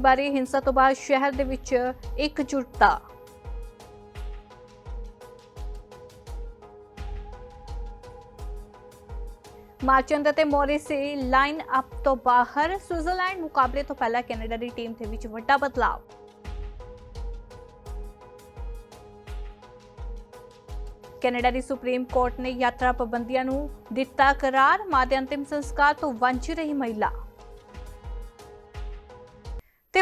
ਬਾਰੇ ਹਿੰਸਾ ਤੋਂ ਬਾਅਦ ਸ਼ਹਿਰ ਦੇ ਵਿੱਚ ਇਕਜੁੱਟਤਾ। ਮਾਰਚੰਦ ਅਤੇ ਮੋਰਿਸੀ ਲਾਈਨ ਅਪ ਤੋਂ ਬਾਹਰ। ਸਵਿਟਜ਼ਰਲੈਂਡ ਮੁਕਾਬਲੇ ਤੋਂ ਪਹਿਲਾਂ ਕੈਨੇਡਾ ਦੀ ਟੀਮ ਦੇ ਵਿੱਚ ਵੱਡਾ ਬਦਲਾਅ ਕੈਨੇਡਾ ਦੀ ਸੁਪਰੀਮ ਕੋਰਟ ਨੇ ਯਾਤਰਾ ਪਾਬੰਦੀਆਂ ਨੂੰ ਦਿੱਤਾ ਕਰਾਰ। ਮਾਂ ਦੇ ਅੰਤਿਮ ਸੰਸਕਾਰ ਤੋਂ ਵਾਂਝੀ ਰਹੀ ਮਹਿਲਾ।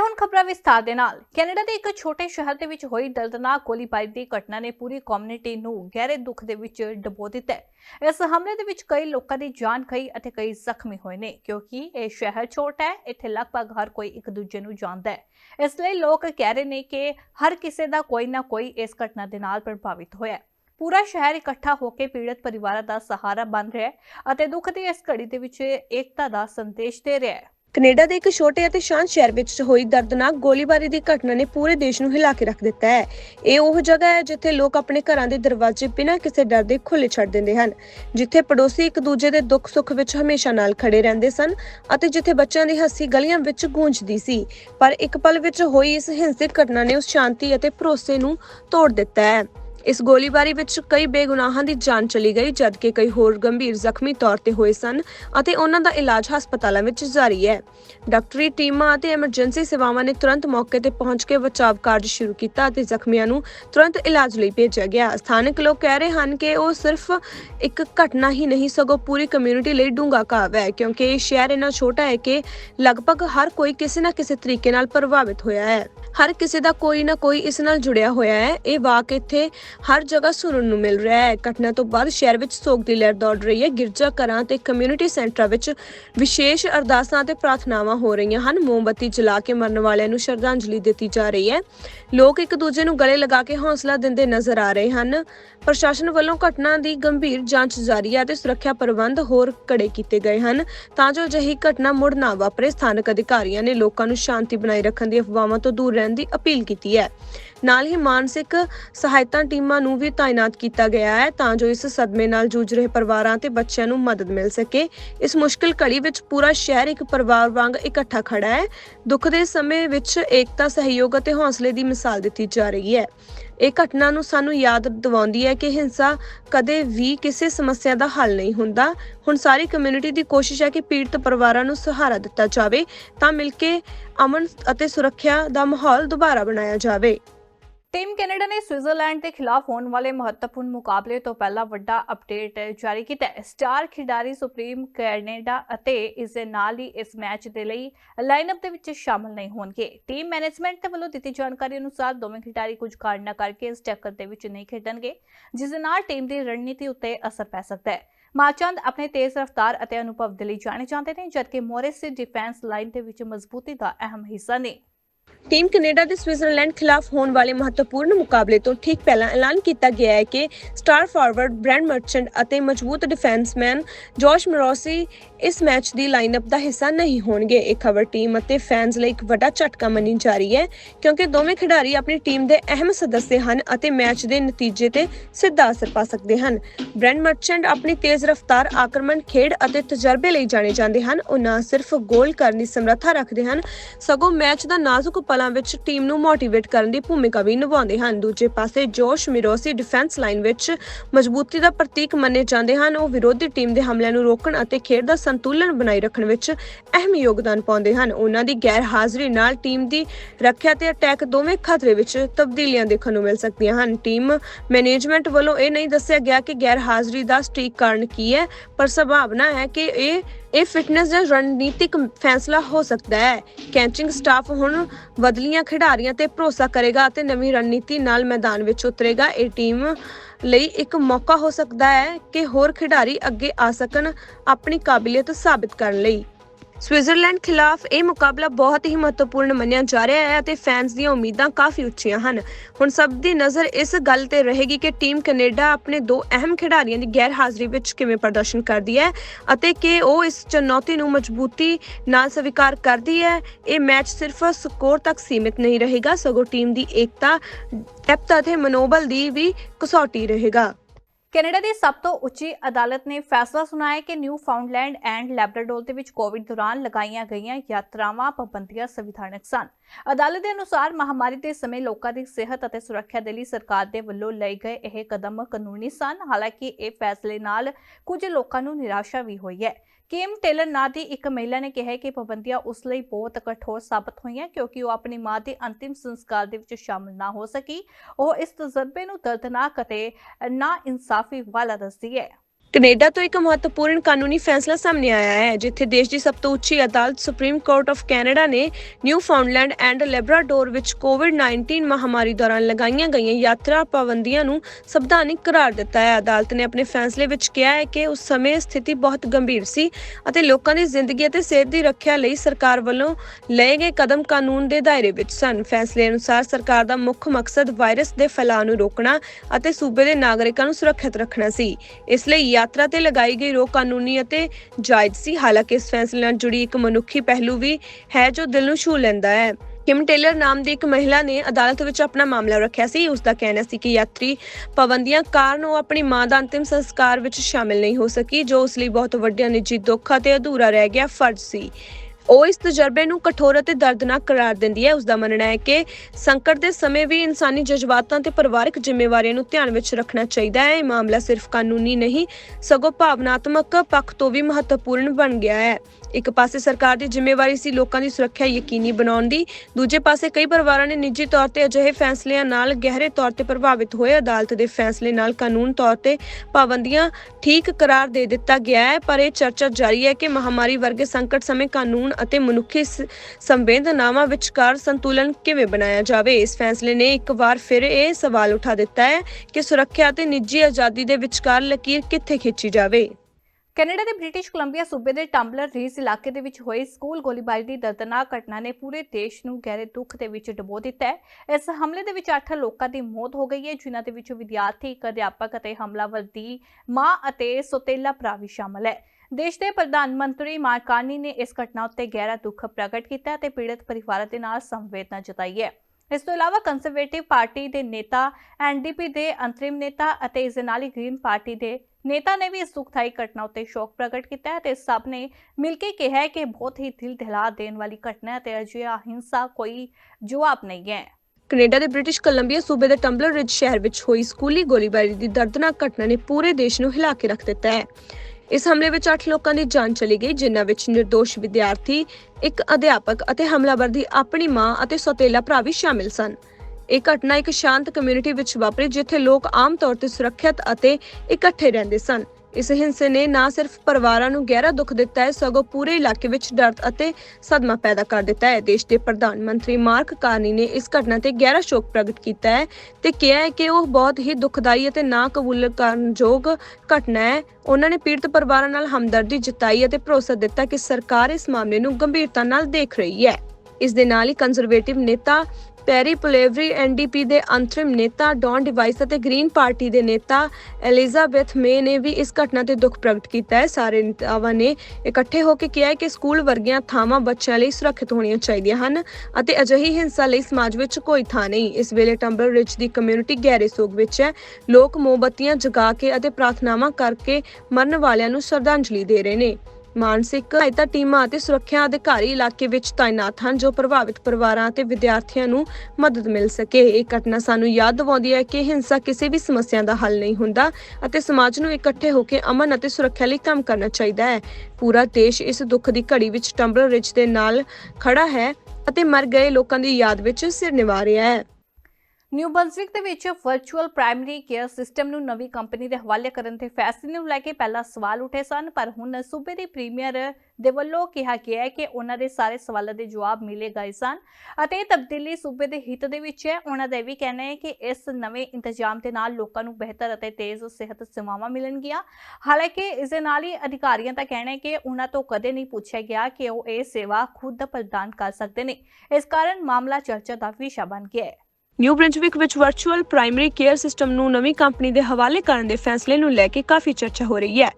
ਤੇ ਹੁਣ ਖਬਰਾਂ ਵਿਸਥਾਰ ਦੇ ਨਾਲ। ਕੈਨੇਡਾ ਦੇ ਇੱਕ ਛੋਟੇ ਸ਼ਹਿਰ ਦੇ ਵਿੱਚ ਹੋਈ ਦਰਦਨਾਕ ਗੋਲੀਬਾਰੀ ਦੀ ਘਟਨਾ ਨੇ ਪੂਰੀ ਕਮਿਊਨਿਟੀ ਨੂੰ ਗਹਿਰੇ ਦੁੱਖ ਦੇ ਵਿੱਚ ਡੁਬੋ ਦਿੱਤਾ ਹੈ। ਇਸ ਹਮਲੇ ਦੇ ਵਿੱਚ ਕਈ ਲੋਕਾਂ ਦੀ ਜਾਨ ਗਈ ਅਤੇ ਕਈ ਜ਼ਖਮੀ ਹੋਏ ਨੇ, ਕਿਉਂਕਿ ਇਹ ਸ਼ਹਿਰ ਛੋਟਾ ਹੈ, ਇੱਥੇ ਲਗਭਗ ਹਰ ਕੋਈ ਇੱਕ ਦੂਜੇ ਨੂੰ ਜਾਣਦਾ ਹੈ। ਇਸ ਲਈ ਲੋਕ ਕਹਿ ਰਹੇ ਨੇ ਕਿ ਹਰ ਕਿਸੇ ਦਾ ਕੋਈ ਨਾ ਕੋਈ ਇਸ ਘਟਨਾ ਦੇ ਨਾਲ ਪ੍ਰਭਾਵਿਤ ਹੋਇਆ ਹੈ। ਪੂਰਾ ਸ਼ਹਿਰ ਇਕੱਠਾ ਹੋ ਕੇ ਪੀੜਤ ਪਰਿਵਾਰਾਂ ਦਾ ਸਹਾਰਾ ਬਣ ਰਿਹਾ ਹੈ ਅਤੇ ਦੁੱਖ ਦੀ ਇਸ ਘੜੀ ਦੇ ਵਿੱਚ ਏਕਤਾ ਦਾ ਸੰਦੇਸ਼ ਦੇ ਰਿਹਾ ਹੈ। ਕੈਨੇਡਾ ਦੇ ਇੱਕ ਛੋਟੇ ਅਤੇ ਸ਼ਾਂਤ ਸ਼ਹਿਰ ਵਿੱਚ ਹੋਈ ਦਰਦਨਾਕ ਗੋਲੀਬਾਰੀ ਦੀ ਘਟਨਾ ਨੇ ਪੂਰੇ ਦੇਸ਼ ਨੂੰ ਹਿਲਾ ਕੇ ਰੱਖ ਦਿੱਤਾ ਹੈ। ਇਹ ਉਹ ਜਗ੍ਹਾ ਹੈ ਜਿੱਥੇ ਲੋਕ ਆਪਣੇ ਘਰਾਂ ਦੇ ਦਰਵਾਜ਼ੇ ਬਿਨਾਂ ਕਿਸੇ ਡਰ ਦੇ ਖੁੱਲ੍ਹੇ ਛੱਡ ਦਿੰਦੇ ਹਨ, ਜਿੱਥੇ ਪੜੋਸੀ ਇੱਕ ਦੂਜੇ ਦੇ ਦੁੱਖ ਸੁੱਖ ਵਿੱਚ ਹਮੇਸ਼ਾ ਨਾਲ ਖੜੇ ਰਹਿੰਦੇ ਸਨ ਅਤੇ ਜਿੱਥੇ ਬੱਚਿਆਂ ਦੀ ਹੱਸੀ ਗਲੀਆਂ ਵਿੱਚ ਗੂੰਜਦੀ ਸੀ। ਪਰ ਇੱਕ ਪਲ ਵਿੱਚ ਹੋਈ ਇਸ ਹਿੰਸਕ ਘਟਨਾ ਨੇ ਉਸ ਸ਼ਾਂਤੀ ਅਤੇ ਭਰੋਸੇ ਨੂੰ ਤੋੜ ਦਿੱਤਾ ਹੈ। ਇਸ ਗੋਲੀਬਾਰੀ ਵਿੱਚ ਕਈ ਬੇਗੁਨਾਹਾਂ ਦੀ ਜਾਨ ਚਲੀ ਗਈ, ਜਦਕਿ ਕਈ ਹੋਰ ਗੰਭੀਰ ਜ਼ਖਮੀ ਤੌਰ ਤੇ ਹੋਏ ਸਨ ਅਤੇ ਉਹਨਾਂ ਦਾ ਇਲਾਜ ਹਸਪਤਾਲਾਂ ਵਿੱਚ ਜਾਰੀ ਹੈ। ਡਾਕਟਰੀ ਟੀਮਾਂ ਅਤੇ ਐਮਰਜੈਂਸੀ ਸੇਵਾਵਾਂ ਨੇ ਤੁਰੰਤ ਮੌਕੇ ਤੇ ਪਹੁੰਚ ਕੇ ਬਚਾਅ ਕਾਰਜ ਸ਼ੁਰੂ ਕੀਤਾ ਅਤੇ ਜ਼ਖਮੀਆਂ ਨੂੰ ਤੁਰੰਤ ਇਲਾਜ ਲਈ ਭੇਜਿਆ ਗਿਆ। ਸਥਾਨਕ ਲੋਕ ਕਹਿ ਰਹੇ ਹਨ ਕਿ ਉਹ ਸਿਰਫ ਇੱਕ ਘਟਨਾ ਹੀ ਨਹੀਂ, ਸਗੋਂ ਪੂਰੀ ਕਮਿਊਨਿਟੀ ਲਈ ਡੂੰਘਾ ਘਾਵ ਹੈ, ਕਿਉਂਕਿ ਇਹ ਸ਼ਹਿਰ ਇੰਨਾ ਛੋਟਾ ਹੈ ਕਿ ਲਗਭਗ ਹਰ ਕੋਈ ਕਿਸੇ ਨਾ ਕਿਸੇ ਤਰੀਕੇ ਨਾਲ ਪ੍ਰਭਾਵਿਤ ਹੋਇਆ ਹੈ। ਹਰ ਕਿਸੇ ਦਾ ਕੋਈ ਨਾ ਕੋਈ ਇਸ ਨਾਲ ਜੁੜਿਆ ਹੋਇਆ ਹੈ। ਇਹ ਵਾਕ ਇੱਥੇ ਹਰ ਜਗ੍ਹਾ ਸੁਣਨ ਨੂੰ ਮਿਲ ਰਿਹਾ ਹੈ। ਘਟਨਾ ਤੋਂ ਬਾਅਦ ਸ਼ਹਿਰ ਵਿੱਚ ਸੋਗ ਦੀ ਲਹਿਰ ਦੌੜ ਰਹੀ ਹੈ। ਗਿਰਜਾ ਘਰਾਂ ਤੇ ਕਮਿਊਨਿਟੀ ਸੈਂਟਰਾਂ ਵਿੱਚ ਵਿਸ਼ੇਸ਼ ਅਰਦਾਸਾਂ ਤੇ ਪ੍ਰਾਰਥਨਾਵਾਂ ਹੋ ਰਹੀਆਂ ਹਨ। ਮੋਮਬੱਤੀ ਜਲਾ ਕੇ ਮਰਨ ਵਾਲਿਆਂ ਨੂੰ ਸ਼ਰਧਾਂਜਲੀ ਦਿੱਤੀ ਜਾ ਰਹੀ ਹੈ। ਲੋਕ ਇੱਕ ਦੂਜੇ ਨੂੰ ਗਲੇ ਲਗਾ ਕੇ ਹੌਸਲਾ ਦਿੰਦੇ ਨਜ਼ਰ ਆ ਰਹੇ ਹਨ। ਪ੍ਰਸ਼ਾਸਨ ਵੱਲੋਂ ਘਟਨਾ ਦੀ ਗੰਭੀਰ ਜਾਂਚ ਜਾਰੀ ਹੈ ਤੇ ਸੁਰੱਖਿਆ ਪ੍ਰਬੰਧ ਹੋਰ ਕੜੇ ਕੀਤੇ ਗਏ ਹਨ। ਤਾਂ ਜੋ ਅਜਿਹੀ ਘਟਨਾ ਮੁੜ ਨਾ ਵਾਪਰੇ, ਸਥਾਨਕ ਅਧਿਕਾਰੀਆਂ ਨੇ ਲੋਕਾਂ ਨੂੰ ਸ਼ਾਂਤੀ ਬਣਾਈ ਰੱਖਣ ਦੀ ਅਫਵਾਹਾਂ ਤੋਂ ਦੂਰ ਰਹਿਣ ਦੀ ਅਪੀਲ ਕੀਤੀ ਹੈ। ਨਾਲ ਹੀ ਮਾਨਸਿਕ ਸਹਾਇਤਾ ਟੀਮਾਂ ਨੂੰ ਵੀ ਤਾਇਨਾਤ ਕੀਤਾ ਗਿਆ ਹੈ ਤਾਂ ਜੋ ਇਸ ਸਦਮੇ ਨਾਲ ਜੂਝ ਰਹੇ ਪਰਿਵਾਰਾਂ ਤੇ ਬੱਚਿਆਂ ਨੂੰ ਮਦਦ ਮਿਲ ਸਕੇ। ਇਸ ਮੁਸ਼ਕਿਲ ਘੜੀ ਵਿੱਚ ਪੂਰਾ ਸ਼ਹਿਰ ਇੱਕ ਪਰਿਵਾਰ ਵਾਂਗ ਇਕੱਠਾ ਖੜਾ ਹੈ। ਦੁੱਖ ਦੇ ਸਮੇਂ ਵਿੱਚ ਏਕਤਾ, ਸਹਿਯੋਗ ਅਤੇ ਹੌਸਲੇ ਦੀ ਮਿਸਾਲ ਦਿੱਤੀ ਜਾ ਰਹੀ ਹੈ। ਇਹ ਘਟਨਾ ਨੂੰ ਸਾਨੂੰ ਯਾਦ ਦਿਵਾਉਂਦੀ ਹੈ ਕਿ ਹਿੰਸਾ ਕਦੇ ਵੀ ਕਿਸੇ ਸਮੱਸਿਆ ਦਾ ਹੱਲ ਨਹੀਂ ਹੁੰਦਾ। ਹੁਣ ਸਾਰੀ ਕਮਿਊਨਿਟੀ ਦੀ ਕੋਸ਼ਿਸ਼ ਹੈ ਕਿ ਪੀੜਤ ਪਰਿਵਾਰਾਂ ਨੂੰ ਸਹਾਰਾ ਦਿੱਤਾ ਜਾਵੇ ਤਾਂ ਮਿਲ ਕੇ ਅਮਨ ਅਤੇ ਸੁਰੱਖਿਆ ਦਾ ਮਾਹੌਲ ਦੁਬਾਰਾ ਬਣਾਇਆ ਜਾਵੇ। ਟੀਮ ਕੈਨੇਡਾ ਨੇ ਸਵਿਟਜ਼ਰਲੈਂਡ ਦੇ ਖਿਲਾਫ ਹੋਣ ਵਾਲੇ ਮਹੱਤਵਪੂਰਨ ਮੁਕਾਬਲੇ ਤੋਂ ਪਹਿਲਾਂ ਵੱਡਾ ਅਪਡੇਟ ਜਾਰੀ ਕੀਤਾ ਹੈ। ਸਟਾਰ ਖਿਡਾਰੀ ਸੁਪਰੀਮ ਕੈਨੇਡਾ ਅਤੇ ਇਸ ਦੇ ਨਾਲ ਹੀ ਇਸ ਮੈਚ ਦੇ ਲਈ ਲਾਈਨਅਪ ਦੇ ਵਿੱਚ ਸ਼ਾਮਲ ਨਹੀਂ ਹੋਣਗੇ। ਟੀਮ ਮੈਨੇਜਮੈਂਟ ਦੇ ਵੱਲੋਂ ਦਿੱਤੀ ਜਾਣਕਾਰੀ ਅਨੁਸਾਰ ਦੋਵੇਂ ਖਿਡਾਰੀ ਕੁਝ ਕਾਰਨਾਂ ਕਰਕੇ ਇਸ ਟੱਕਰ ਦੇ ਵਿੱਚ ਨਹੀਂ ਖੇਡਣਗੇ, ਜਿਸ ਦੇ ਨਾਲ ਟੀਮ ਦੀ ਰਣਨੀਤੀ ਉੱਤੇ ਅਸਰ ਪੈ ਸਕਦਾ ਹੈ। ਮਾਚੰਦ ਆਪਣੇ ਤੇਜ਼ ਰਫ਼ਤਾਰ ਅਤੇ ਅਨੁਭਵ ਦੇ ਲਈ ਜਾਣੇ ਜਾਂਦੇ ਨੇ, ਜਦਕਿ ਮੋਰਿਸ ਡਿਫੈਂਸ ਲਾਈਨ ਦੇ ਵਿੱਚ ਮਜ਼ਬੂਤੀ ਦਾ ਅਹਿਮ ਹਿੱਸਾ ਨੇ। ਟੀਮ ਕੈਨੇਡਾ ਦੇ ਸਵਿਟਜ਼ਰਲੈਂਡ ਖਿਲਾਫ ਹੋਣ ਵਾਲੇ ਮਹੱਤਵਪੂਰਨ ਮੁਕਾਬਲੇ ਤੋਂ ਠੀਕ ਪਹਿਲਾਂ ਐਲਾਨ ਕੀਤਾ ਗਿਆ ਹੈ ਕਿ ਸਟਾਰ ਫਾਰਵਰਡ, ਬ੍ਰੈਂਡ ਮਰਚੈਂਟ ਅਤੇ ਮਜ਼ਬੂਤ ਡਿਫੈਂਸਮੈਨ ਜੋਸ਼ ਮਰੋਸੀ ਇਸ ਮੈਚ ਦੀ ਲਾਈਨਅਪ ਦਾ ਹਿੱਸਾ ਨਹੀਂ ਹੋਣਗੇ। ਇਹ ਖਬਰ ਟੀਮ ਅਤੇ ਫੈਨਸ ਲਈ ਇੱਕ ਵੱਡਾ ਝਟਕਾ ਮੰਨੀ ਜਾ ਰਹੀ ਹੈ, ਕਿਉਂਕਿ ਦੋਵੇਂ ਖਿਡਾਰੀ ਆਪਣੀ ਟੀਮ ਦੇ ਅਹਿਮ ਸਦੱਸਿਆ ਹਨ ਅਤੇ ਮੈਚ ਦੇ ਨਤੀਜੇ ਤੇ ਸਿੱਧਾ ਅਸਰ ਪਾ ਸਕਦੇ ਹਨ। ਬ੍ਰੈਂਡ ਮਰਚੈਂਟ ਆਪਣੀ ਤੇਜ਼ ਰਫ਼ਤਾਰ, ਆਕਰਮਣ, ਖੇਡ ਅਤੇ ਤਜਰਬੇ ਲਈ ਜਾਣੇ ਜਾਂਦੇ ਹਨ। ਉਹ ਨਾ ਸਿਰਫ ਗੋਲ ਕਰਨ ਦੀ ਸਮਰੱਥਾ ਰੱਖਦੇ ਹਨ, ਸਗੋਂ ਮੈਚ ਦਾ ਨਾਜ਼ੁਕ ਪਲਾਂ ਵਿੱਚ ਟੀਮ ਨੂੰ ਮੋਟੀਵੇਟ ਕਰਨ ਦੀ ਭੂਮਿਕਾ ਵੀ ਨਿਭਾਉਂਦੇ ਹਨ। ਦੂਜੇ ਪਾਸੇ ਜੋਸ਼ ਮਿਰੋਸੀ ਡਿਫੈਂਸ ਲਾਈਨ ਵਿੱਚ ਮਜ਼ਬੂਤੀ ਦਾ ਪ੍ਰਤੀਕ ਮੰਨੇ ਜਾਂਦੇ ਹਨ। ਉਹ ਵਿਰੋਧੀ ਟੀਮ ਦੇ ਹਮਲਿਆਂ ਨੂੰ ਰੋਕਣ ਅਤੇ ਖੇਡ ਦਾ ਸੰਤੁਲਨ ਬਣਾਈ ਰੱਖਣ ਵਿੱਚ ਅਹਿਮ ਯੋਗਦਾਨ ਪਾਉਂਦੇ ਹਨ। ਉਹਨਾਂ ਦੀ ਗੈਰ ਹਾਜ਼ਰੀ ਨਾਲ ਟੀਮ ਦੀ ਰੱਖਿਆ ਤੇ ਅਟੈਕ ਦੋਵੇਂ ਖਤਰੇ ਵਿੱਚ ਤਬਦੀਲੀਆਂ ਦੇਖਣ ਨੂੰ ਮਿਲ ਸਕਦੀਆਂ ਹਨ। ਟੀਮ ਮੈਨੇਜਮੈਂਟ ਵੱਲੋਂ ਇਹ ਨਹੀਂ ਦੱਸਿਆ ਗਿਆ ਕਿ ਗੈਰ ਹਾਜ਼ਰੀ ਦਾ ਸਟ੍ਰੀਕ ਕਾਰਨ ਕੀ ਹੈ, ਪਰ ਸੰਭਾਵਨਾ ਹੈ ਕਿ ਇਹ ਇਹ ਫਿਟਨੈਸ ਦਾ ਰਣਨੀਤਿਕ ਫੈਸਲਾ ਹੋ ਸਕਦਾ ਹੈ। ਕੈਂਚਿੰਗ ਸਟਾਫ ਹੁਣ ਬਦਲੀਆਂ ਖਿਡਾਰੀਆਂ ਤੇ ਭਰੋਸਾ ਕਰੇਗਾ ਅਤੇ ਨਵੀਂ ਰਣਨੀਤੀ ਨਾਲ ਮੈਦਾਨ ਵਿੱਚ ਉਤਰੇਗਾ। ਇਹ ਟੀਮ ਲਈ ਇੱਕ ਮੌਕਾ ਹੋ ਸਕਦਾ ਹੈ ਕਿ ਹੋਰ ਖਿਡਾਰੀ ਅੱਗੇ ਆ ਸਕਣ ਆਪਣੀ ਕਾਬਲੀਅਤ ਸਾਬਿਤ ਕਰਨ ਲਈ। ਸਵਿਟਜ਼ਰਲੈਂਡ ਖਿਲਾਫ ਇਹ ਮੁਕਾਬਲਾ ਬਹੁਤ ਹੀ ਮਹੱਤਵਪੂਰਨ ਮੰਨਿਆ ਜਾ ਰਿਹਾ ਹੈ ਅਤੇ ਫੈਨਸ ਦੀਆਂ ਉਮੀਦਾਂ ਕਾਫੀ ਉੱਚੀਆਂ ਹਨ। ਹੁਣ ਸਭ ਦੀ ਨਜ਼ਰ ਇਸ ਗੱਲ ਤੇ ਰਹੇਗੀ ਕਿ ਟੀਮ ਕੈਨੇਡਾ ਆਪਣੇ ਦੋ ਅਹਿਮ ਖਿਡਾਰੀਆਂ ਦੀ ਗੈਰ ਹਾਜ਼ਰੀ ਵਿੱਚ ਕਿਵੇਂ ਪ੍ਰਦਰਸ਼ਨ ਕਰਦੀ ਹੈ ਅਤੇ ਕਿ ਉਹ ਇਸ ਚੁਣੌਤੀ ਨੂੰ ਮਜ਼ਬੂਤੀ ਨਾਲ ਸਵੀਕਾਰ ਕਰਦੀ ਹੈ। ਇਹ ਮੈਚ ਸਿਰਫ ਸਕੋਰ ਤੱਕ ਸੀਮਿਤ ਨਹੀਂ ਰਹੇਗਾ, ਸਗੋਂ ਟੀਮ ਦੀ ਏਕਤਾ, ਡੈਪਥ ਅਤੇ ਮਨੋਬਲ ਦੀ ਵੀ ਕਸੌਟੀ ਰਹੇਗਾ। ਕੈਨੇਡਾ ਦੀ ਸਭ ਤੋਂ ਉੱਚੀ ਅਦਾਲਤ ਨੇ ਫੈਸਲਾ ਸੁਣਾਇਆ ਕਿ ਨਿਊ ਫਾਊਂਡਲੈਂਡ ਐਂਡ ਲੈਬਰਾਡੋਰ ਦੇ ਵਿੱਚ ਕੋਵਿਡ ਦੌਰਾਨ ਲਗਾਈਆਂ ਗਈਆਂ ਯਾਤਰਾਵਾਂ ਪਾਬੰਦੀਆਂ ਸੰਵਿਧਾਨਕ ਸਨ। ਅਦਾਲਤ ਦੇ ਅਨੁਸਾਰ ਮਹਾਮਾਰੀ ਦੇ ਸਮੇਂ ਲੋਕਾਂ ਦੀ ਸਿਹਤ ਅਤੇ ਸੁਰੱਖਿਆ ਦੇ ਲਈ ਸਰਕਾਰ ਦੇ ਵੱਲੋਂ ਲਏ ਗਏ ਇਹ ਕਦਮ ਕਾਨੂੰਨੀ ਸਨ। ਹਾਲਾਂਕਿ ਇਹ ਫੈਸਲੇ ਨਾਲ ਕੁਝ ਲੋਕਾਂ ਨੂੰ ਨਿਰਾਸ਼ਾ ਵੀ ਹੋਈ ਹੈ। ਕਿਮ ਟੇਲਰ ਨਾਂ ਦੀ ਇੱਕ ਮਹਿਲਾ ਨੇ ਕਿਹਾ ਕਿ ਪਾਬੰਦੀਆਂ ਉਸ ਲਈ ਬਹੁਤ ਕਠੋਰ ਸਾਬਤ ਹੋਈਆਂ ਕਿਉਂਕਿ ਉਹ ਆਪਣੀ ਮਾਂ ਦੇ ਅੰਤਿਮ ਸੰਸਕਾਰ ਦੇ ਵਿੱਚ ਸ਼ਾਮਲ ਨਾ ਹੋ ਸਕੀ। ਉਹ ਇਸ ਤਜਰਬੇ ਨੂੰ ਦਰਦਨਾਕ ਅਤੇ ਨਾ ਇਨਸਾਫੀ ਵਾਲਾ ਦੱਸਦੀ ਹੈ। ਕੈਨੇਡਾ ਤੋਂ ਇੱਕ ਮਹੱਤਵਪੂਰਨ ਕਾਨੂੰਨੀ ਫੈਸਲਾ ਸਾਹਮਣੇ ਆਇਆ ਹੈ, ਜਿੱਥੇ ਦੇਸ਼ ਦੀ ਸਭ ਤੋਂ ਉੱਚੀ ਅਦਾਲਤ ਸੁਪਰੀਮ ਕੋਰਟ ਆਫ ਕੈਨੇਡਾ ਨੇ ਨਿਊ ਫਾਊਂਡਲੈਂਡ ਐਂਡ ਲੈਬਰਾਡੋਰ ਵਿੱਚ ਕੋਵਿਡ-19 ਮਹਾਮਾਰੀ ਦੌਰਾਨ ਲਗਾਈਆਂ ਗਈਆਂ ਯਾਤਰਾ ਪਾਬੰਦੀਆਂ ਨੂੰ ਸੰਵਿਧਾਨਿਕ ਕਰਾਰ ਦਿੱਤਾ ਹੈ। ਅਦਾਲਤ ਨੇ ਆਪਣੇ ਫੈਸਲੇ ਵਿੱਚ ਕਿਹਾ ਹੈ ਕਿ ਉਸ ਸਮੇਂ ਸਥਿਤੀ ਬਹੁਤ ਗੰਭੀਰ ਸੀ ਅਤੇ ਲੋਕਾਂ ਦੀ ਜ਼ਿੰਦਗੀ ਅਤੇ ਸਿਹਤ ਦੀ ਰੱਖਿਆ ਲਈ ਸਰਕਾਰ ਵੱਲੋਂ ਲਏ ਗਏ ਕਦਮ ਕਾਨੂੰਨ ਦੇ ਦਾਇਰੇ ਵਿੱਚ ਸਨ। ਫੈਸਲੇ ਅਨੁਸਾਰ ਸਰਕਾਰ ਦਾ ਮੁੱਖ ਮਕਸਦ ਵਾਇਰਸ ਦੇ ਫੈਲਾਅ ਨੂੰ ਰੋਕਣਾ ਅਤੇ ਸੂਬੇ ਦੇ ਨਾਗਰਿਕਾਂ ਨੂੰ ਸੁਰੱਖਿਅਤ ਰੱਖਣਾ ਸੀ। ਇਸ ਲਈ ਯਾਤਰਾ ਤੇ ਲਗਾਈ ਗਈ ਰੋਕ ਕਾਨੂੰਨੀ ਅਤੇ ਜਾਇਜ਼ ਸੀ। ਹਾਲਾਂਕਿ ਇਸ ਫੈਸਲੇ ਨਾਲ ਜੁੜੀ ਇੱਕ ਮਨੁੱਖੀ ਪਹਿਲੂ ਵੀ ਹੈ ਜੋ ਦਿਲ ਨੂੰ ਛੂ ਲੈਂਦਾ ਹੈ। ਕਿਮ ਟੇਲਰ ਨਾਮ ਦੀ ਇੱਕ ਮਹਿਲਾ ਨੇ ਅਦਾਲਤ ਵਿੱਚ ਆਪਣਾ ਮਾਮਲਾ ਰੱਖਿਆ ਸੀ। ਉਸ ਦਾ ਕਹਿਣਾ ਸੀ ਕਿ ਯਾਤਰੀ ਪਾਬੰਦੀਆਂ ਕਾਰਨ ਉਹ ਆਪਣੀ ਮਾਂ ਦਾ ਅੰਤਿਮ ਸੰਸਕਾਰ ਵਿੱਚ ਸ਼ਾਮਿਲ ਨਹੀਂ ਹੋ ਸਕੀ, ਜੋ ਉਸ ਲਈ ਬਹੁਤ ਵੱਡਾ ਨਿੱਜੀ ਦੁੱਖ ਅਤੇ ਅਧੂਰਾ ਰਹਿ ਗਿਆ ਫਰਜ਼ ਸੀ। ਉਹ ਇਸ ਤਜਰਬੇ ਨੂੰ ਕਠੋਰ ਅਤੇ ਦਰਦਨਾਕ ਕਰਾਰ ਦਿੰਦੀ ਹੈ। ਉਸ ਦਾ ਮੰਨਣਾ ਹੈ ਕਿ ਸੰਕਟ ਦੇ ਸਮੇਂ ਵੀ ਇਨਸਾਨੀ ਜਜ਼ਬਾਤਾਂ ਤੇ ਪਰਿਵਾਰਕ ਜ਼ਿੰਮੇਵਾਰੀਆਂ ਨੂੰ ਧਿਆਨ ਵਿੱਚ ਰੱਖਣਾ ਚਾਹੀਦਾ ਹੈ। ਇਹ ਮਾਮਲਾ ਸਿਰਫ ਕਾਨੂੰਨੀ ਨਹੀਂ, ਸਗੋਂ ਭਾਵਨਾਤਮਕ ਪੱਖ ਤੋਂ ਵੀ ਮਹੱਤਵਪੂਰਨ ਬਣ ਗਿਆ ਹੈ। ਇੱਕ ਪਾਸੇ ਸਰਕਾਰ ਦੀ ਜ਼ਿੰਮੇਵਾਰੀ ਸੀ ਲੋਕਾਂ ਦੀ ਸੁਰੱਖਿਆ ਯਕੀਨੀ ਬਣਾਉਣ ਦੀ, ਦੂਜੇ ਪਾਸੇ ਕਈ ਪਰਿਵਾਰਾਂ ਨੇ ਨਿੱਜੀ ਤੌਰ ਤੇ ਅਜਿਹੇ ਫੈਸਲਿਆਂ ਨਾਲ ਗਹਿਰੇ ਤੌਰ ਤੇ ਪ੍ਰਭਾਵਿਤ ਹੋਏ। ਅਦਾਲਤ ਦੇ ਫੈਸਲੇ ਨਾਲ ਕਾਨੂੰਨ ਤੌਰ ਤੇ ਪਾਬੰਦੀਆਂ ਠੀਕ ਕਰਾਰ ਦੇ ਦਿੱਤਾ ਗਿਆ ਹੈ, ਪਰ ਇਹ ਚਰਚਾ ਜਾਰੀ ਹੈ ਕਿ ਮਹਾਮਾਰੀ ਵਰਗੇ ਸੰਕਟ ਸਮੇਂ ਕਾਨੂੰਨ ਅਤੇ ਮਨੁੱਖੀ ਸੰਵੇਦਨਾਵਾਂ ਵਿਚਕਾਰ ਸੰਤੁਲਨ ਕਿਵੇਂ ਬਣਾਇਆ ਜਾਵੇ? ਇਸ ਫੈਸਲੇ ਨੇ ਇੱਕ ਵਾਰ ਫਿਰ ਇਹ ਸਵਾਲ ਉਠਾ ਦਿੱਤਾ ਹੈ ਕਿ ਸੁਰੱਖਿਆ ਅਤੇ ਨਿੱਜੀ ਆਜ਼ਾਦੀ ਦੇ ਵਿਚਕਾਰ ਲਕੀਰ ਕਿੱਥੇ ਖਿੱਚੀ ਜਾਵੇ? ਕੈਨੇਡਾ ਦੇ ਬ੍ਰਿਟਿਸ਼ ਕੋਲੰਬੀਆ ਸੂਬੇ ਦੇ ਟੰਬਲਰ ਰੀਸ ਇਲਾਕੇ ਦੇ ਵਿੱਚ ਹੋਈ ਸਕੂਲ ਗੋਲੀਬਾਰੀ ਦੀ ਦਰਦਨਾਕ ਘਟਨਾ ਨੇ ਪੂਰੇ ਦੇਸ਼ ਨੂੰ ਗਹਿਰੇ ਦੁੱਖ ਦੇ ਵਿੱਚ ਡੁਬੋ ਦਿੱਤਾ ਹੈ। ਇਸ ਹਮਲੇ ਦੇ ਵਿੱਚ 8 ਲੋਕਾਂ ਦੀ ਮੌਤ ਹੋ ਗਈ ਹੈ, ਜਿਨ੍ਹਾਂ ਦੇ ਵਿੱਚ ਵਿਦਿਆਰਥੀ, ਇੱਕ ਅਧਿਆਪਕ ਅਤੇ ਹਮਲਾਵਰ ਦੀ ਮਾਂ ਅਤੇ ਸੋਤੇਲਾ ਭਰਾ ਵੀ ਸ਼ਾਮਲ ਹੈ। ਦੇਸ਼ ਦੇ ਪ੍ਰਧਾਨ ਮੰਤਰੀ ਮਾਰਕਾਨੀ ਨੇ ਇਸ ਘਟਨਾ ਉੱਤੇ ਗਹਿਰਾ ਦੁੱਖ ਪ੍ਰਗਟ ਕੀਤਾ ਅਤੇ ਪੀੜਤ ਪਰਿਵਾਰਾਂ ਦੇ ਨਾਲ ਸੰਵੇਦਨਾ ਜਤਾਈ ਹੈ। ਇਸ ਤੋਂ ਇਲਾਵਾ ਕੰਜ਼ਰਵੇਟਿਵ ਪਾਰਟੀ ਦੇ ਨੇਤਾ ਐਨਡੀਪੀ ਦੇ ਅੰਤਰਿਮ ਨੇਤਾ ਅਤੇ ਇਸ ਨਾਲ ਹੀ ਗ੍ਰੀਨ ਪਾਰਟੀ ਦੇ ਨੇਤਾ ਨੇ ਵੀ ਇਸ ਦੁਖਦਾਈ ਘਟਨਾ ਉੱਤੇ ਸ਼ੋਕ ਪ੍ਰਗਟ ਕੀਤਾ ਹੈ ਤੇ ਸਭ ਨੇ ਮਿਲ ਕੇ ਕਿਹਾ ਕਿ ਬਹੁਤ ਹੀ ਦਿਲ ਦਹਿਲਾ ਦੇਣ ਵਾਲੀ ਘਟਨਾ ਹੈ ਤੇ ਅਜਿਹਾ ਹਿੰਸਾ ਕੋਈ ਜਵਾਬ ਨਹੀਂ ਹੈ। ਕੈਨੇਡਾ ਦੇ ਬ੍ਰਿਟਿਸ਼ ਕੋਲੰਬੀਆ ਸੂਬੇ ਦੇ ਟੰਬਲਰ ਰਿਜ ਸ਼ਹਿਰ ਵਿੱਚ ਹੋਈ ਸਕੂਲੀ ਗੋਲੀਬਾਰੀ ਦੀ ਦਰਦਨਾਕ ਘਟਨਾ ਨੇ ਪੂਰੇ ਦੇਸ਼ ਨੂੰ ਹਿਲਾ ਕੇ ਰੱਖ ਦਿੱਤਾ ਹੈ। ਇਸ ਹਮਲੇ ਵਿੱਚ 8 ਲੋਕਾਂ ਦੀ ਜਾਨ ਚਲੀ ਗਈ, ਜਿਨ੍ਹਾਂ ਵਿੱਚ ਨਿਰਦੋਸ਼ ਵਿਦਿਆਰਥੀ, ਇੱਕ ਅਧਿਆਪਕ ਅਤੇ ਹਮਲਾਵਰ ਦੀ ਆਪਣੀ ਮਾਂ ਅਤੇ ਸੋਤੇਲਾ ਭਰਾ ਵੀ ਸ਼ਾਮਿਲ ਸਨ। ਇਹ ਘਟਨਾ ਇੱਕ ਸ਼ਾਂਤ ਕਮਿਊਨਿਟੀ ਵਿੱਚ ਵਾਪਰੀ, ਜਿੱਥੇ ਲੋਕ ਆਮ ਤੌਰ ਤੇ ਸੁਰੱਖਿਅਤ ਅਤੇ ਇਕੱਠੇ ਰਹਿੰਦੇ ਸਨ। ਇਸ ਹਿੰਸੇ ਨੇ ਨਾ ਸਿਰਫ ਪਰਿਵਾਰਾਂ ਨੂੰ ਗਹਿਰਾ ਦੁੱਖ ਦਿੱਤਾ ਹੈ, ਸਗੋਂ ਪੂਰੇ ਇਲਾਕੇ ਵਿੱਚ ਡਰ ਅਤੇ ਸਦਮਾ ਪੈਦਾ ਕਰ ਦਿੱਤਾ ਹੈ। ਦੇਸ਼ ਦੇ ਪ੍ਰਧਾਨ ਮੰਤਰੀ ਮਾਰਕ ਕਾਰਨੀ ਨੇ ਇਸ ਘਟਨਾ ਤੇ ਗਹਿਰਾ ਸ਼ੋਕ ਪ੍ਰਗਟ ਕੀਤਾ ਹੈ ਤੇ ਕਿਹਾ ਹੈ ਕਿ ਉਹ ਬਹੁਤ ਹੀ ਦੁਖਦਾਈ ਅਤੇ ਨਾ ਕਬੂਲ ਕਰਨਯੋਗ ਘਟਨਾ ਹੈ। ਉਹਨਾਂ ਨੇ ਪੀੜਤ ਪਰਿਵਾਰਾਂ ਨਾਲ ਹਮਦਰਦੀ ਜਤਾਈ ਅਤੇ ਭਰੋਸਾ ਦਿੱਤਾ ਕਿ ਸਰਕਾਰ ਇਸ ਮਾਮਲੇ ਨੂੰ ਗੰਭੀਰਤਾ ਨਾਲ ਦੇਖ ਰਹੀ ਹੈ। ਇਸ ਦੇ ਨਾਲ ਹੀ ਕੰਜ਼ਰਵੇਟਿਵ ਨੇਤਾ ਪੈਰੀ ਪੁਲੇਵਰੀ ਐਨਡੀਪੀ ਦੇ ਅੰਤਰਿਮ ਨੇਤਾ, ਡੌਨ ਡਿਵਾਈਸ ਅਤੇ ਗ੍ਰੀਨ ਪਾਰਟੀ ਦੇ ਨੇਤਾ ਐਲਿਜ਼ਾਬੈਥ ਮੇ ਨੇ ਵੀ ਇਸ ਘਟਨਾ ਤੇ ਦੁੱਖ ਪ੍ਰਗਟ ਕੀਤਾ ਹੈ। ਸਾਰੇ ਨੇਤਾਵਾਂ ਨੇ ਇਕੱਠੇ ਹੋ ਕੇ ਕਿਹਾ ਹੈ ਕਿ ਸਕੂਲ ਵਰਗੀਆਂ ਥਾਵਾਂ ਬੱਚਿਆਂ ਲਈ ਸੁਰੱਖਿਅਤ ਹੋਣੀਆਂ ਚਾਹੀਦੀਆਂ ਹਨ ਅਤੇ ਅਜਿਹੀ ਹਿੰਸਾ ਲਈ ਸਮਾਜ ਵਿੱਚ ਕੋਈ ਥਾਂ ਨਹੀਂ। ਇਸ ਵੇਲੇ ਟੰਬਲ ਰਿਚ ਦੀ ਕਮਿਊਨਿਟੀ ਗਹਿਰੇ ਸੋਗ ਵਿੱਚ ਹੈ। ਲੋਕ ਮੋਮਬੱਤੀਆਂ ਜਗਾ ਕੇ ਅਤੇ ਪ੍ਰਾਰਥਨਾਵਾਂ ਕਰਕੇ ਮਰਨ ਵਾਲਿਆਂ ਨੂੰ ਸ਼ਰਧਾਂਜਲੀ ਦੇ ਰਹੇ ਨੇ। ਮਾਨਸਿਕ ਸਹਾਇਤਾ ਟੀਮਾਂ ਅਤੇ ਸੁਰੱਖਿਆ ਅਧਿਕਾਰੀ ਇਲਾਕੇ ਵਿੱਚ ਤਾਇਨਾਤ ਹਨ, ਜੋ ਪ੍ਰਭਾਵਿਤ ਪਰਿਵਾਰਾਂ ਅਤੇ ਵਿਦਿਆਰਥੀਆਂ ਨੂੰ ਮਦਦ ਮਿਲ ਸਕੇ। ਇਹ ਘਟਨਾ ਸਾਨੂੰ ਯਾਦ ਦਿਵਾਉਂਦੀ ਹੈ ਕਿ ਹਿੰਸਾ ਕਿਸੇ ਵੀ ਸਮੱਸਿਆ ਦਾ ਹੱਲ ਨਹੀਂ ਹੁੰਦਾ ਅਤੇ ਸਮਾਜ ਨੂੰ ਇਕੱਠੇ ਹੋ ਕੇ ਅਮਨ ਅਤੇ ਸੁਰੱਖਿਆ ਲਈ ਕੰਮ ਕਰਨਾ ਚਾਹੀਦਾ ਹੈ। ਪੂਰਾ ਦੇਸ਼ ਇਸ ਦੁੱਖ ਦੀ ਘੜੀ ਵਿੱਚ ਟੰਬਲ ਰਿਚ ਦੇ ਨਾਲ ਖੜਾ ਹੈ ਅਤੇ ਮਰ ਗਏ ਲੋਕਾਂ ਦੀ ਯਾਦ ਵਿੱਚ ਸਿਰ ਨਿਵਾ ਰਿਹਾ ਹੈ। ਨਿਊ ਬਰੰਜ਼ਵਿਕ ਦੇ ਵਿੱਚ ਵਰਚੁਅਲ ਪ੍ਰਾਇਮਰੀ ਕੇਅਰ ਸਿਸਟਮ ਨੂੰ ਨਵੀਂ ਕੰਪਨੀ ਦੇ ਹਵਾਲੇ ਕਰਨ ਦੇ ਫੈਸਲੇ ਨੂੰ ਲੈ ਕੇ ਪਹਿਲਾਂ ਸਵਾਲ ਉੱਠੇ ਸਨ, ਪਰ ਹੁਣ ਸੂਬੇ ਦੇ ਪ੍ਰੀਮੀਅਰ ਦੇ ਵੱਲੋਂ ਕਿਹਾ ਗਿਆ ਹੈ ਕਿ ਉਹਨਾਂ ਦੇ ਸਾਰੇ ਸਵਾਲਾਂ ਦੇ ਜਵਾਬ ਮਿਲੇ ਗਏ ਸਨ ਅਤੇ ਇਹ ਤਬਦੀਲੀ ਸੂਬੇ ਦੇ ਹਿੱਤ ਦੇ ਵਿੱਚ ਹੈ। ਉਹਨਾਂ ਦਾ ਇਹ ਵੀ ਕਹਿਣਾ ਹੈ ਕਿ ਇਸ ਨਵੇਂ ਇੰਤਜ਼ਾਮ ਦੇ ਨਾਲ ਲੋਕਾਂ ਨੂੰ ਬਿਹਤਰ ਅਤੇ ਤੇਜ਼ ਸਿਹਤ ਸੇਵਾਵਾਂ ਮਿਲਣਗੀਆਂ। ਹਾਲਾਂਕਿ ਇਸ ਦੇ ਨਾਲ ਹੀ ਅਧਿਕਾਰੀਆਂ ਦਾ ਕਹਿਣਾ ਹੈ ਕਿ ਉਹਨਾਂ ਤੋਂ ਕਦੇ ਨਹੀਂ ਪੁੱਛਿਆ ਗਿਆ ਕਿ ਉਹ ਇਹ ਸੇਵਾ ਖੁਦ ਪ੍ਰਦਾਨ ਕਰ ਸਕਦੇ ਨੇ। ਇਸ ਕਾਰਨ ਮਾਮਲਾ ਚਰਚਾ ਦਾ ਵਿਸ਼ਾ ਬਣ ਗਿਆ ਹੈ। ਨਿਊ ਬ੍ਰਿੰਜਵਿਕ ਵਿੱਚ ਵਰਚੁਅਲ ਪ੍ਰਾਇਮਰੀ ਕੇਅਰ ਸਿਸਟਮ ਨੂੰ ਨਵੀਂ ਕੰਪਨੀ ਦੇ ਹਵਾਲੇ ਕਰਨ ਦੇ ਫੈਸਲੇ ਨੂੰ ਲੈ ਕੇ ਕਾਫੀ ਚਰਚਾ ਹੋ ਰਹੀ ਹੈ।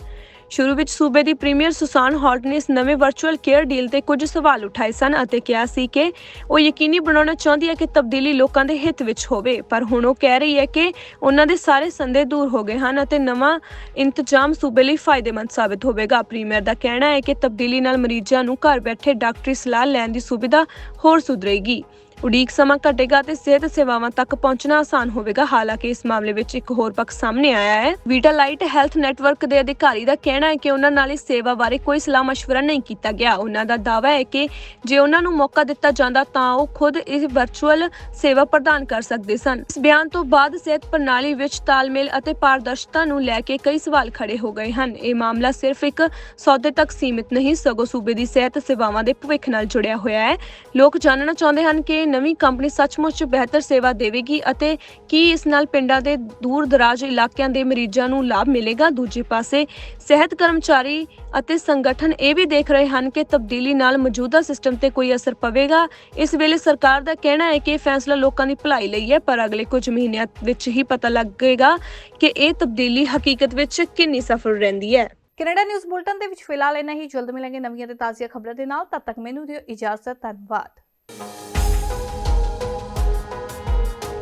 ਸ਼ੁਰੂ ਵਿੱਚ ਸੂਬੇ ਦੀ ਪ੍ਰੀਮੀਅਰ ਸੁਸਾਨ ਹਾਲਟ ਨੇ ਇਸ ਨਵੇਂ ਵਰਚੁਅਲ ਕੇਅਰ ਡੀਲ ਤੇ ਕੁਝ ਸਵਾਲ ਉਠਾਏ ਸਨ ਅਤੇ ਕਿਹਾ ਸੀ ਕਿ ਉਹ ਯਕੀਨੀ ਬਣਾਉਣਾ ਚਾਹੁੰਦੀ ਹੈ ਕਿ ਤਬਦੀਲੀ ਲੋਕਾਂ ਦੇ ਹਿੱਤ ਵਿੱਚ ਹੋਵੇ, ਪਰ ਹੁਣ ਉਹ ਕਹਿ ਰਹੀ ਹੈ ਕਿ ਉਹਨਾਂ ਦੇ ਸਾਰੇ ਸੰਦੇਹ ਦੂਰ ਹੋ ਗਏ ਹਨ ਅਤੇ ਨਵਾਂ ਇੰਤਜ਼ਾਮ ਸੂਬੇ ਲਈ ਫਾਇਦੇਮੰਦ ਸਾਬਤ ਹੋਵੇਗਾ। ਪ੍ਰੀਮੀਅਰ ਦਾ ਕਹਿਣਾ ਹੈ ਕਿ ਤਬਦੀਲੀ ਨਾਲ ਮਰੀਜ਼ਾਂ ਨੂੰ ਘਰ ਬੈਠੇ ਡਾਕਟਰੀ ਸਲਾਹ ਲੈਣ ਦੀ ਸੁਵਿਧਾ ਹੋਰ ਸੁਧਰੇਗੀ। ਉਡੀਕ ਸਮਾਂ ਘਟੇਗਾ ਤੇ ਸਿਹਤ ਸੇਵਾਵਾਂ ਤੱਕ ਪਹੁੰਚਣਾ ਆਸਾਨ ਹੋਵੇਗਾ। ਹਾਲਾਂਕਿ ਇਸ ਮਾਮਲੇ ਵਿੱਚ ਇੱਕ ਹੋਰ ਪੱਖ ਸਾਹਮਣੇ ਆਇਆ ਹੈ। ਵੀਟਾਲਾਈਟ ਹੈਲਥ ਨੈਟਵਰਕ ਦੇ ਅਧਿਕਾਰੀ ਦਾ ਕਹਿਣਾ ਹੈ ਕਿ ਉਹਨਾਂ ਨਾਲ ਇਸ ਸੇਵਾ ਬਾਰੇ ਕੋਈ ਸਲਾਹ مشਵਰਾ ਨਹੀਂ ਕੀਤਾ ਗਿਆ। ਉਹਨਾਂ ਦਾ ਦਾਅਵਾ ਹੈ ਕਿ ਜੇ ਉਹਨਾਂ ਨੂੰ ਮੌਕਾ ਦਿੱਤਾ ਜਾਂਦਾ ਤਾਂ ਉਹ ਖੁਦ ਇਸ ਵਰਚੁਅਲ ਸੇਵਾ ਪ੍ਰਦਾਨ ਕਰ ਸਕਦੇ ਸਨ। ਇਸ ਬਿਆਨ ਤੋਂ ਬਾਅਦ ਸਿਹਤ ਪ੍ਰਣਾਲੀ ਵਿੱਚ ਤਾਲਮੇਲ ਅਤੇ ਪਾਰਦਰਸ਼ਤਾ ਨੂੰ ਲੈ ਕੇ ਕਈ ਸਵਾਲ ਖੜੇ ਹੋ ਗਏ ਹਨ। ਇਹ ਮਾਮਲਾ ਸਿਰਫ ਇੱਕ ਸੌਦੇ ਤੱਕ ਸੀਮਿਤ ਨਹੀਂ, ਸਗੋਂ ਸੂਬੇ ਦੀ ਸਿਹਤ ਸੇਵਾਵਾਂ ਦੇ ਭਵਿੱਖ ਨਾਲ ਜੁੜਿਆ ਹੋਇਆ ਹੈ। ਲੋਕ ਜਾਣਨਾ ਚਾਹੁੰਦੇ ਹਨ ਕਿ ਨਵੀਂ ਕੰਪਨੀ ਸੱਚਮੁੱਚ ਬਿਹਤਰ ਸੇਵਾ ਦੇਵੇਗੀ ਅਤੇ ਕੀ ਇਸ ਨਾਲ ਪਿੰਡਾਂ ਦੇ ਦੂਰ ਦਰਾਜ ਇਲਾਕਿਆਂ ਦੇ ਮਰੀਜ਼ਾਂ ਨੂੰ ਲਾਭ ਮਿਲੇਗਾ? ਦੂਜੇ ਪਾਸੇ, ਸਿਹਤ ਕਰਮਚਾਰੀ ਅਤੇ ਸੰਗਠਨ ਇਹ ਵੀ ਦੇਖ ਰਹੇ ਹਨ ਕਿ ਤਬਦੀਲੀ ਨਾਲ ਮੌਜੂਦਾ ਸਿਸਟਮ ਤੇ ਕੋਈ ਅਸਰ ਪਵੇਗਾ। ਇਸ ਵੇਲੇ ਸਰਕਾਰ ਦਾ ਕਹਿਣਾ ਹੈ ਕਿ ਇਹ ਫੈਸਲਾ ਲੋਕਾਂ ਦੀ ਭਲਾਈ ਲਈ ਹੈ, ਪਰ ਅਗਲੇ ਕੁਝ ਮਹੀਨਿਆਂ ਵਿੱਚ ਹੀ ਪਤਾ ਲੱਗੇਗਾ ਕਿ ਇਹ ਤਬਦੀਲੀ ਹਕੀਕਤ ਵਿੱਚ ਕਿੰਨੀ ਸਫਲ ਰਹਿੰਦੀ ਹੈ। ਕੈਨੇਡਾ ਨਿਊਜ਼ ਬੁਲਟਨ ਦੇ ਵਿੱਚ ਫਿਲਹਾਲ ਇੰਨਾ ਹੀ। ਜਲਦ ਮਿਲਾਂਗੇ ਨਵੀਆਂ ਤੇ ਤਾਜ਼ੀਆਂ ਖਬਰਾਂ ਦੇ ਨਾਲ। ਤਦ ਤੱਕ ਮੈਨੂੰ ਦਿਓ ਇਜਾਜ਼ਤ। ਧੰਨਵਾਦ।